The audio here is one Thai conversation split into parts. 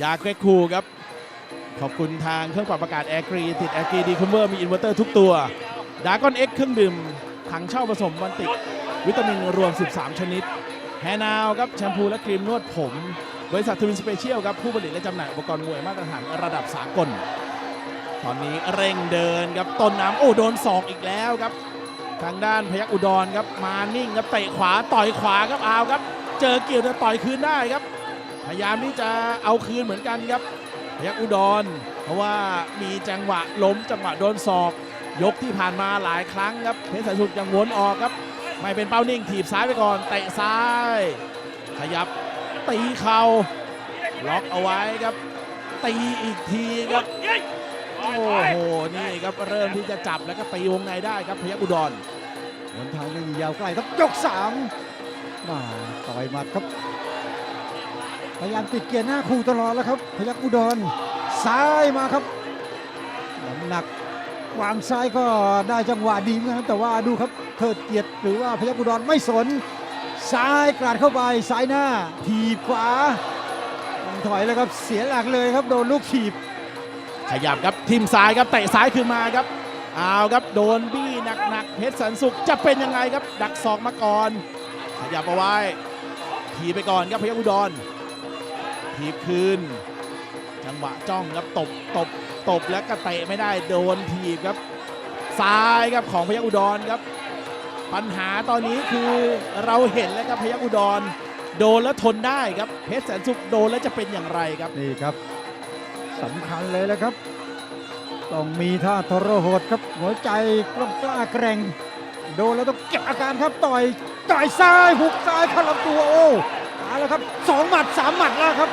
ยาเกรกคูครับ ขอบคุณทางเครื่องปรับอากาศแอร์กรีติดแอร์กรีดีคัมเวอร์มีอินเวอร์เตอร์ทุกตัวดากอนเอ็กเครื่องดื่มถังเช่าผสมวันติกวิตามินรวม 13 ชนิดแฮนาวครับแชมพูและครีมนวดผม บริษัททวินสเปเชียลครับ ผู้ผลิตและจำหน่ายอุปกรณ์มวยมาตรฐานระดับสากล ตอนนี้เร่งเดินครับต้นน้ำโอ้โดนศอกอีกแล้วครับ ทางด้านพยักอุดรครับมานิ่งครับเตะขวาต่อยขวาครับเอาครับ เจอเกี่ยวจะต่อยคืนได้ครับ พยายามที่จะเอาคืนเหมือนกันครับพยักอุดร เพราะว่ามีจังหวะล้มจังหวะโดนศอก ยกที่ผ่านมาหลายครั้งครับเพชรสายสุดยังวนออกครับ ไม่เป็นเป้านิ่งถีบซ้ายไปก่อนเตะซ้าย ขยับตีเข่าล็อกเอาไว้ครับ ตีอีกทีครับโอ้โหนี่ครับเริ่มที่จะจับแล้วก็ตีวงในได้ครับพยักอุดรหนทางยังยาวไกลครับยกสามมาต่อยมัดครับ พยายามติดเกียร์หน้าคู่ตลอดแล้วครับพยักอุดรซ้ายมาครับน้ำหนักวางซ้ายก็ได้จังหวะดีนกันครับแต่ว่าดูครับเทิดเกียรติหรือว่าพยักอุดรไม่สน ซ้ายกราดเข้าไปซ้ายหน้า ถีบขวาถอยแล้วครับเสียหลักเลยครับโดนลูกถีบ ขยับครับทีมซ้ายครับเตะซ้ายขึ้นมาครับเอาครับโดนบี้หนักๆเพชรสันสุขจะเป็นยังไงครับ ดักศอกมาก่อน ขยับเอาไว้ทีบไปก่อนครับพยัคฆ์อุดร ทีบคืน จังหวะจ้องครับตบตบตบแล้วก็เตะไม่ได้โดนทีบครับ ซ้ายครับของพยัคฆ์อุดรครับ ปัญหาตอนนี้คือเราเห็นแล้วครับพยัคฆ์อุดร โดนแล้วทนได้ครับเพชรแสนสุขโดนแล้วจะเป็นอย่างไรครับนี่ครับสำคัญเลยแหละครับ ต้องมีท่าทรหดครับ หัวใจกล้ากล้าแกร่ง โดนแล้วต้องเก็บอาการครับต่อยต่อยซ้ายหุกซ้ายเข้าลำตัวโอ้มาแล้วครับสองหมัดสามหมัดแล้วครับ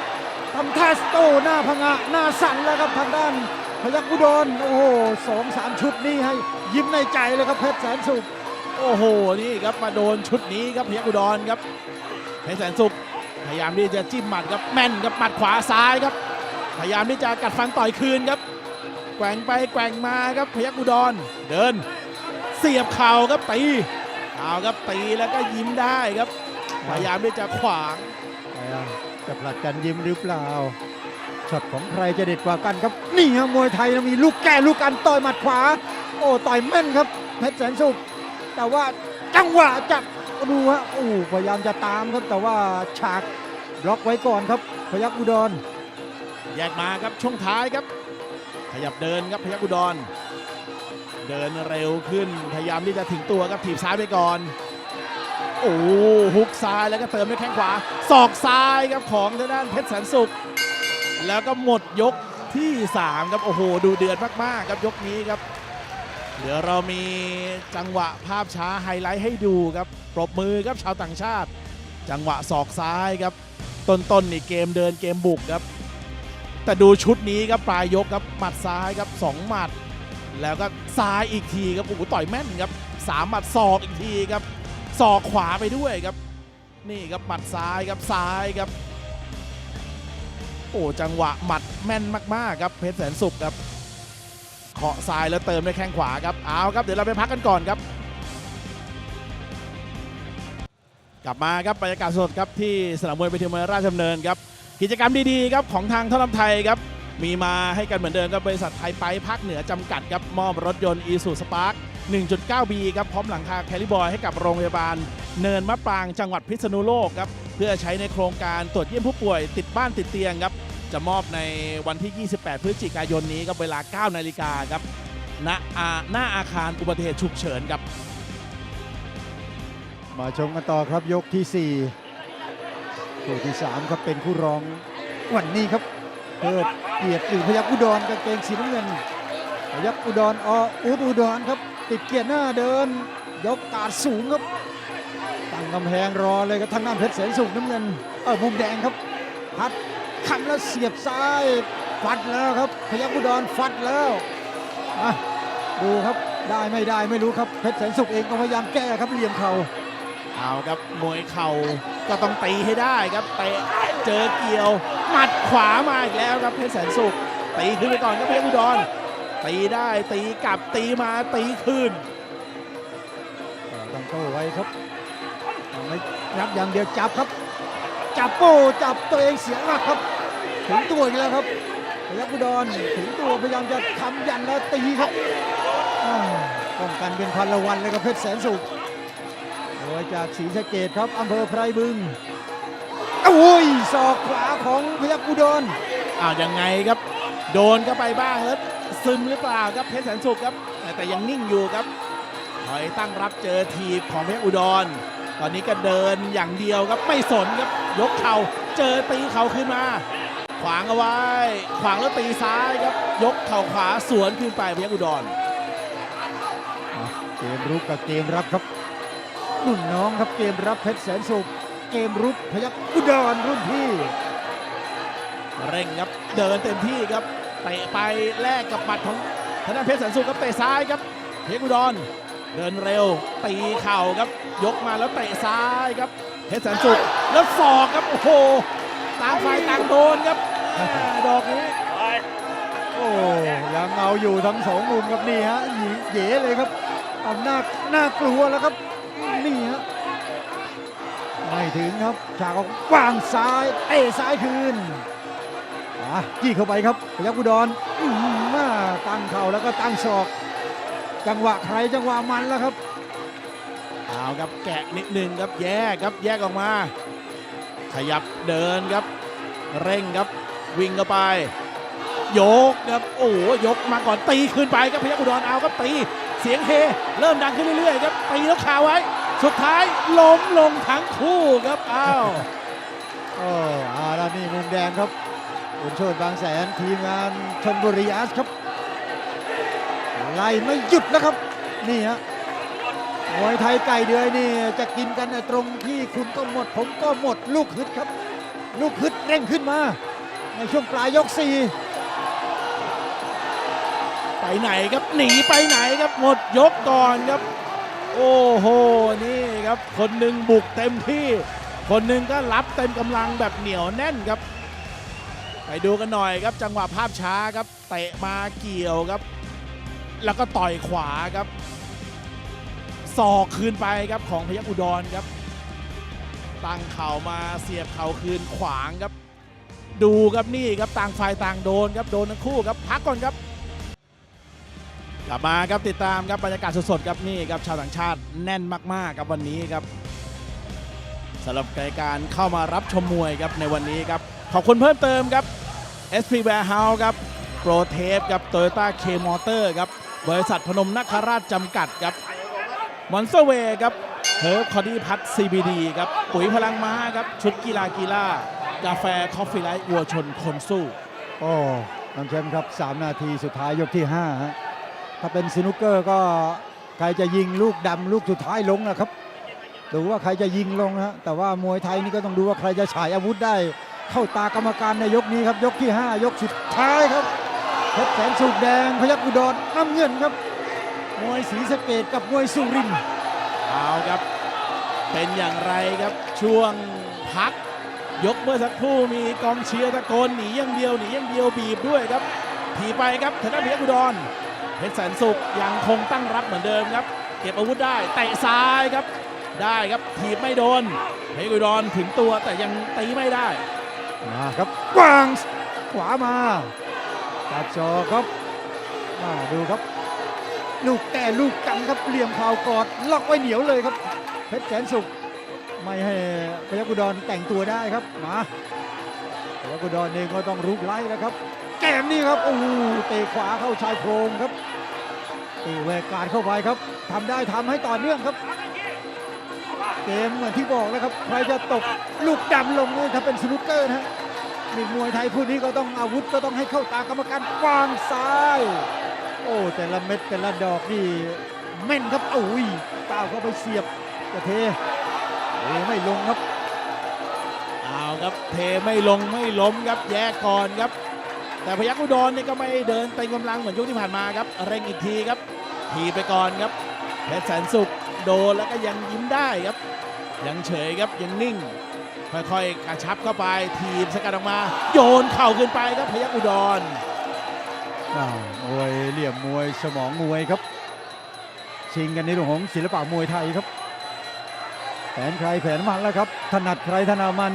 ำท่าสโตหน้าพงะหน้าสั่นแล้วครับทางด้านพยัคฆ์อุดรโอ้โหสองสามชุดนี้ให้ยิ้มในใจเลยครับเพชรแสนสุขโอ้โหนี่ครับมาโดนชุดนี้ครับพยัคฆ์อุดรครับเพชรแสนสุขพยายามที่จะจิ้มหมัดครับแม่นครับหมัดขวาซ้ายครับ พยายามที่จะกัดฟันต่อยคืนครับ แกว่งไปแกว่งมาครับพยัคฆ์อุดรเดิน เสียบเข่าครับตีเอาครับตีแล้วก็ยิ้มได้ครับ พยายามที่จะขวาง จะผลัดกันยิ้มหรือเปล่าช็อตของใครจะเด็ดกว่ากันครับ นี่ฮะมวยไทยมีลูกแก่ลูกกันต่อยหมัดขวา โอ้ต่อยแม่นครับเพชรแสนสุข แต่ว่าจังหวะจับดูฮะโอ้พยายามจะตามครับแต่ว่าฉากล็อกไว้ก่อนครับ พยักอุดร แยกมาครับช่วงท้ายครับ ขยับเดินครับพยัคฆ์อุดร เดินเร็วขึ้นพยายามที่จะถึงตัวครับถีบซ้ายไปก่อน โอ้ฮุกซ้ายแล้วก็เติมด้วยแข้งขวาศอกซ้ายครับของทางด้านเพชรแสนสุข แล้วก็หมดยกที่3ครับโอ้โห ดูเดือดมากๆครับยกนี้ครับ เดี๋ยวเรามีจังหวะภาพช้าไฮไลท์ให้ดูครับปรบมือครับชาวต่างชาติ จังหวะศอกซ้ายครับ ต้นๆนี่เกมเดินเกมบุกครับ แต่ดูชุดนี้ครับปลายยกครับหมัดซ้ายครับสองหมัด แล้วก็ซ้ายอีกทีครับโอ้โหต่อยแม่นครับสามหมัดศอกอีกทีครับ ศอกขวาไปด้วยครับ นี่ครับหมัดซ้ายครับซ้ายครับ โอ้จังหวะหมัดแม่นมากๆครับเพชรแสนสุขครับเคาะซ้ายแล้วเติมด้วยแข้งขวาครับเอาครับเดี๋ยวเราไปพักกันก่อนครับ กลับมาครับบรรยากาศสดครับที่สนามมวยเวทีมวยราชดำเนินครับกิจกรรมดีๆครับของทางท่าลำไทยครับมีมาให้กันเหมือนเดิมครับบริษัทไทยไปภาคเหนือจำกัดครับมอบรถยนต์อีซูสปาร์ค 1.9B ครับพร้อมหลังคาแคลิบอยให้กับโรงพยาบาล เนินมะปรางจังหวัดพิษณุโลกครับเพื่อใช้ในโครงการตรวจเยี่ยมผู้ป่วยติดบ้านติดเตียงครับจะมอบในวันที่ 28 พฤศจิกายนนี้ครับเวลา 9 นาฬิกาครับณหน้าอาคารอุบัติเหตุฉุกเฉินครับ มาชมกันต่อครับยกที่ 4 คู่ที่ 3 ครับเป็นคู่รองวันนี้ครับเพิดเกียรติหรือพยักอุดรกางเกงสีน้ำเงินพยักอุดรออุดอุดรครับ ติดเกียร์หน้าเดิน ยกกาดสูงครับตั้งกำแพงรอเลยครับทางด้านเพชรแสนสุขน้ำเงินเออมุมแดงครับพัดคำแล้วเสียบซ้ายฟัดแล้วครับ พยักอุดรฟัดแล้วอะดูครับได้ไม่ได้ไม่รู้ครับเพชรแสนสุขเองก็พยายามแก้ครับเหลี่ยมเข่าเอาครับมวยเข่าก็ต้องตีให้ได้ครับเตะเจอเกี่ยวหมัดขวามาอีกแล้วครับเพชรแสนสุขตีขึ้นไปก่อนครับเพชรอุดร ตีได้ตีกลับตีมาตีคืนต้องโต้ไว้ครับต้องไม่รับอย่างเดียวจับครับ จับโป้จับตัวเองเสียหลักครับ ถึงตัวอีกแล้วครับพยัคฆ์อุดรถึงตัวพยายามจะทำยันแล้วตีครับอ่าป้องกันเป็นพันละวันเลยครับเพชรแสนสุขโดยจากศรีสะเกดครับอำเภอไพรบึงโอ้ยศอกขวาของพยัคฆ์อุดรอ้าวยังไงครับ โดนเข้าไปบ้างแล้วซึมหรือเปล่าครับเพชรแสนสุขครับแต่แต่ยังนิ่งอยู่ครับถอยตั้งรับเจอทีบของเพชรอุดร ตอนนี้ก็เดินอย่างเดียวครับไม่สนครับยกเข่าเจอตีเข่าขึ้นมา ขวางเอาไว้ ขวางแล้วตีซ้ายครับยกเข่าขวาสวนขึ้นไปเพชรอุดรเกมรุกกับเกมรับครับรุ่นน้องครับเกมรับเพชรแสนสุขเกมรุกพยัคฆ์อุดรรุ่นพี่เร่งครับเดินเต็มที่ครับ เตะไปแลกกับหมัดของทางด้านเพชรแสนสุขครับเตะซ้ายครับเพชรอุดรเดินเร็วตีเข่าครับ ยกมาแล้วเตะซ้ายครับเพชรแสนสุขแล้วศอกครับโอ้โหต่างฝ่ายต่างโดนครับดอกนี้โอ้ยังเอาอยู่ทั้งสองมุมครับนี่ฮะหยีเหยเลยครับอำนาจน่ากลัวแล้วครับนี่ฮะไม่ถึงครับฉากกวางซ้ายเตะซ้ายคืน อะจี้เข้าไปครับพยัคฆ์อุดรอื้อหือมาตั้งเข่าแล้วก็ตั้งศอก จังหวะใครจังหวะมันแล้วครับเอาครับแกะนิดนึงครับแยกครับแยกออกมา ขยับเดินครับ เร่งครับวิ่งเข้าไป ยกครับโอ้โหยกมาก่อนตีขึ้นไปครับพยัคฆ์อุดรเอาครับตีเสียงเฮเริ่มดังขึ้นเรื่อยๆครับตีแล้วคาไว้ สุดท้ายล้มลงทั้งคู่ครับอ้าวโอ้อาแล้วนี่มุมแดงครับ คุณโชตบางแสนทีมงานชนบุรีอาร์ตครับ ไล่ไม่หยุดแล้วครับ นี่ฮะมวยไทยไก่เดือยนี่จะกินกันในตรงที่คุณก็หมด ผมก็หมดลูกฮึดครับ ลูกฮึดเร่งขึ้นมา ในช่วงปลายยกสี่ไปไหนครับหนีไปไหนครับหมดยกก่อนครับ โอ้โหนี่ครับ คนหนึ่งบุกเต็มที่ คนหนึ่งก็รับเต็มกำลังแบบเหนียวแน่นครับ ไปดูกันหน่อยครับจังหวะภาพช้าครับเตะมาเกี่ยวครับ แล้วก็ต่อยขวาครับศอกคืนไปครับของพยัคฆ์อุดรครับ ตั้งเข่ามาเสียบเข่าคืนขวางครับ ดูครับนี่ครับต่างฝ่ายต่างโดนครับโดนทั้งคู่ครับพักก่อนครับ กลับมาครับติดตามครับบรรยากาศสดๆครับนี่ครับชาวต่างชาติแน่นมากๆครับวันนี้ครับสำหรับรายการเข้ามารับชมมวยครับในวันนี้ครับขอบคุณเพิ่มเติมครับ SP Warehouse ครับโปรเทปครับ Toyota K Motor ครับบริษัทพนมนคราชจำกัดครับมอนเซเวครับเฮิร์บคอดี้พัท CBD ครับปุ๋ยพลังม้าครับ ชุดกีฬากีฬากาแฟคอฟฟี่ไลท์วัวชนคนสู้ โอ้น้ำแชมป์ครับ 3 นาทีสุดท้ายยกที่5ฮะถ้าเป็นสนุกเกอร์ก็ใครจะยิงลูกดำลูกสุดท้ายลงนะครับดูว่าใครจะยิงลงฮะแต่ว่ามวยไทยนี่ก็ต้องดูว่าใครจะฉายอาวุธได้ เข้าตากรรมการในยกนี้ครับยกที่ 5 ยกสุดท้ายครับเพชรแสนสุกแดงพยัคฆ์อุดรน้ำเงินครับมวยศรีสะเกดกับมวยสุรินเอาครับ เป็นอย่างไรครับช่วงพัก ยกเมื่อสักครู่มีกองเชียร์ตะโกนหนีอย่างเดียวหนีอย่างเดียวบีบด้วยครับถีไปครับธนาเพชรอุดรเพชรแสนสุขยังคงตั้งรับเหมือนเดิมครับ เก็บอาวุธได้เตะซ้ายครับ ได้ครับถีบไม่โดนเพชรอุดรถึงตัวแต่ยังตีไม่ได้ มาครับวางขวามาตัดจอครับมาดูครับ ลูกแต่ลูกกันครับเหลี่ยมข่าวกอดล็อกไว้เหนียวเลยครับ เพชรแสนสุขไม่ให้พยัคฆ์อุดรแต่งตัวได้ครับมาพยัคฆ์อุดรเองก็ต้องรุกไล่แล้วครับ แกมนี่ครับโอ้โหเตะขวาเข้าชายโครงครับตะแหวกการเข้าไปครับทำได้ทำให้ต่อเนื่องครับ กมเหมือนที่บอกแล้วครับใครจะตกลูกดำลงนี่ถ้าเป็นสนุกเกอร์นะนี่มวยไทยคู่นี้ก็ต้องอาวุธก็ต้องให้เข้าตากรรมการวางซ้าย โอ้แต่ละเม็ดแต่ละดอกนี่แม่นครับโอ้ยก้าวเข้าไปเสียบจะเทเทไม่ลงครับเอาครับเทไม่ลงไม่ล้มครับแยกก่อนครับ แต่พยัคฆ์อุดรนี่ก็ไม่เดินเต็มกำลังเหมือนยกที่ผ่านมาครับเร่งอีกทีครับทีไปก่อนครับเพชรแสนสุข โดนแล้วก็ยังยิ้มได้ครับ ยังเฉยครับยังนิ่ง ค่อยๆกระชับเข้าไปทีมสกัดออกมา โยนเข่าขึ้นไปครับพยัคฆ์อุดรอ่ามวยเหลี่ยมมวยสมองมวยครับชิงกันในเรื่องของศิลปะมวยไทยครับแผนใครแผนมันแล้วครับ ถนัดใครถนัดมัน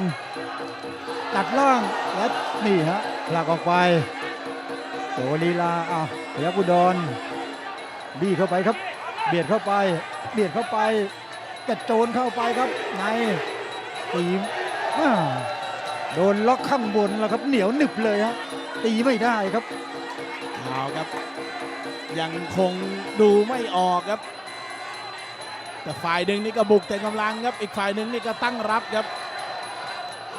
ตัดล่างและนี่ฮะผลักออกไปโสลีลาอะพยักอุดรบี้เข้าไปครับ เบียดเข้าไป เบียดเข้าไปกระโจนเข้าไปครับในตีโดนล็อกข้างบนแล้วครับเหนียวหนึบเลยฮะตีไม่ได้ครับเอาครับ ยังคงดูไม่ออกครับ แต่ฝ่ายหนึ่งนี่ก็บุกเต็มกำลังครับอีกฝ่ายหนึ่งนี่ก็ตั้งรับครับ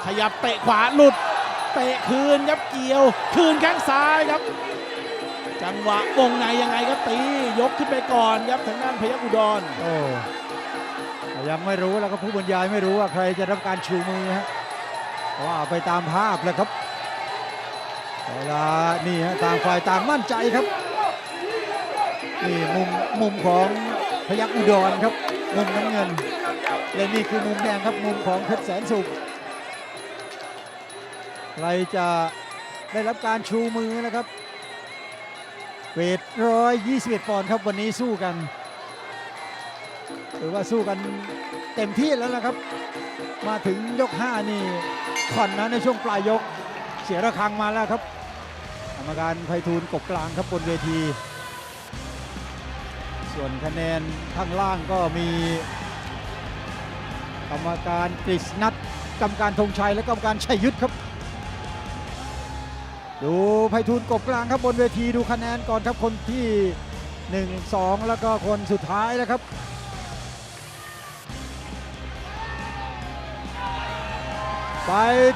ขยับเตะขวาหลุดเตะคืนครับเกี่ยว คืนแข้งซ้ายครับ จังหวะวงในยังไงครับตียกขึ้นไปก่อนครับทางด้านพยัคฆ์อุดรโอ้ยังไม่รู้แล้วก็ผู้บรรยายไม่รู้ว่าใครจะรับการชูมือฮะว่าไปตามภาพแล้วครับเวลานี่ฮะต่างฝ่ายต่างมั่นใจครับนี่มุมมุมของพยักอุดรครับมุมน้ำเงินและนี่คือมุมแดงครับมุมของเพชรแสนสุขใครจะได้รับการชูมือนะครับ เวทร้อยยี่สิบเอ็ดปอนด์ครับวันนี้สู้กันถือว่าสู้กันเต็มที่แล้วนะครับ มาถึงยก5นี่ผ่อนนะในช่วงปลายยก เสียระฆังมาแล้วครับกรรมการไพฑูรย์กบกลางครับบนเวที ส่วนคะแนนข้างล่างก็มี กรรมการกฤษณัทกรรมการธงชัยและกรรมการชัยยุทธครับ ดูไพฑูรย์กบกลางครับบนเวทีดูคะแนนก่อนครับคนที่ 1 2 แล้วก็คนสุดท้ายนะครับ ไป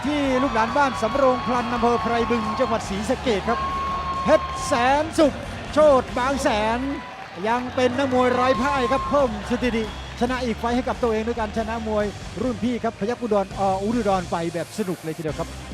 ที่ลูกหลานบ้านสำโรงพลันอำเภอไพรบึงจังหวัดศรีสะเกดครับเพชรแสนสุขโชดบางแสน ยังเป็นนักมวยไร้พ่ายครับเพิ่มสถิติชนะอีกไฟให้กับตัวเองด้วยการชนะมวยรุ่นพี่ครับพยัคฆ์อุดรออุดรไปแบบสนุกเลยทีเดียวครับ